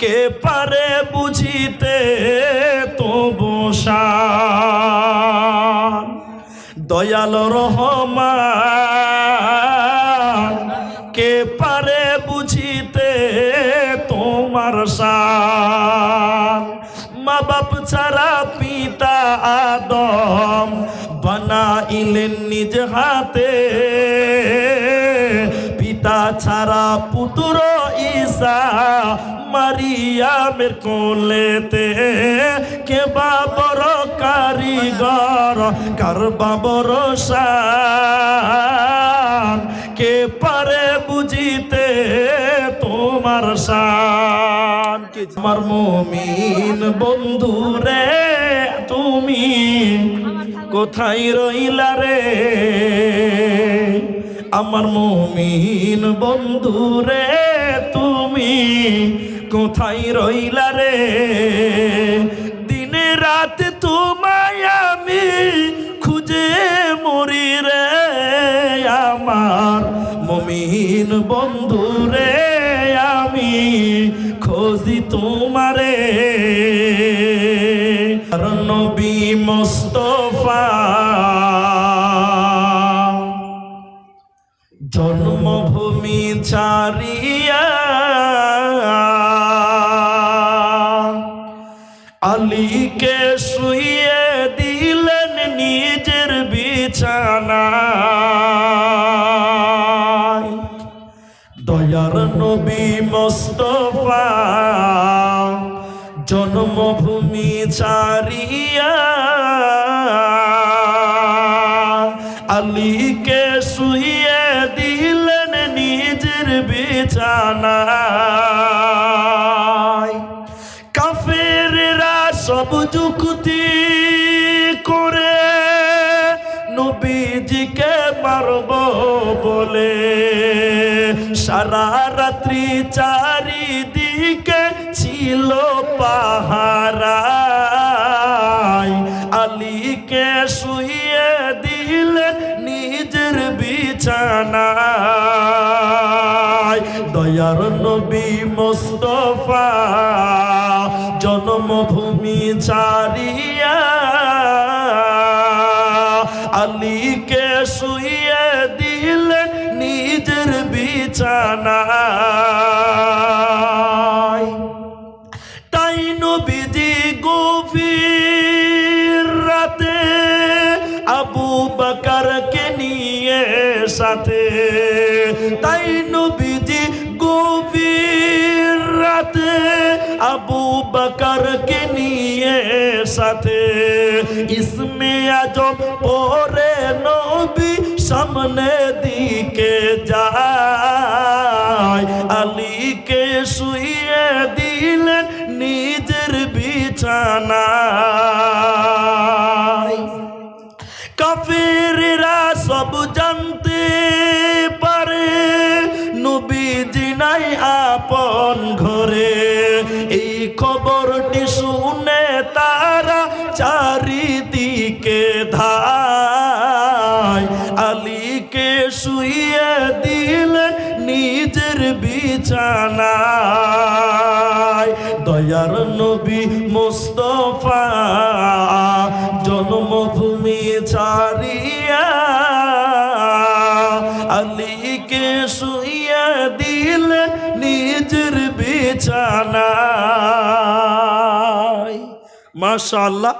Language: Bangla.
কে পারে বুঝিতে তবু দয়াল রহমান, কে পারে বুঝিতে তোমার শান মা বাপ ছাড়া পিতা আদম বানাইলেন নিজ হাতে। পিতা ছাড়া পুত্র ঈসা মারিয়ামের কোলেতে কে বাবর কারিগর কার বাবর কে পারে বুঝিতে তোমার শান? আমার মমিন বন্ধু রে তুমি কোথায় রইলা রে? আমার মমিন বন্ধু রে তুমি কোথায় রইলা রে? দিনে রাত তোমায় আমি খুঁজে মরি রে, আমার মমিন বন্ধু রে, আমি খোঁজি তোমারে। নবী মোস্তফা, জন্মভূমি ছাড়িয়া আলীকে শুইয়ে দিলেন নিজের বিছানায়। দয়ার নবী মোস্তফা, জন্মভূমি ছাড়িয়া আলীকে শুইয়ে দিলেন নিজের বিছানায়। সব যুক্তি করে নবীজিকে মারব বলে। সারা রাত্রি চারিদিকে ছিল পাহারায়। আলীকে শুইয়ে দিলেন নিজের বিছানায়। দয়ার নবী মোস্তফা জন্মভূমি ছাড়িয়া আলীকে শুইয়ে দিলেন নিজের বিছানায়। তাই সাথে। ইসমে আজম পরে নবী সামনে দিকে যায়। আলীকে শুইয়ে দিলেন নিজের বিছানায়। কাফেররা সব জানতে পারে, নবীজি নাই আপন ঘরে। চারিদিকে ধায়। আলীকে শুইয়ে দিলেন নিজের বিছানায়। দয়ার নবী মোস্তফা, জন্মভূমি ছাড়িয়া আলীকে শুইয়া দিলেন নিজের বিছানায়। মাশাআল্লাহ।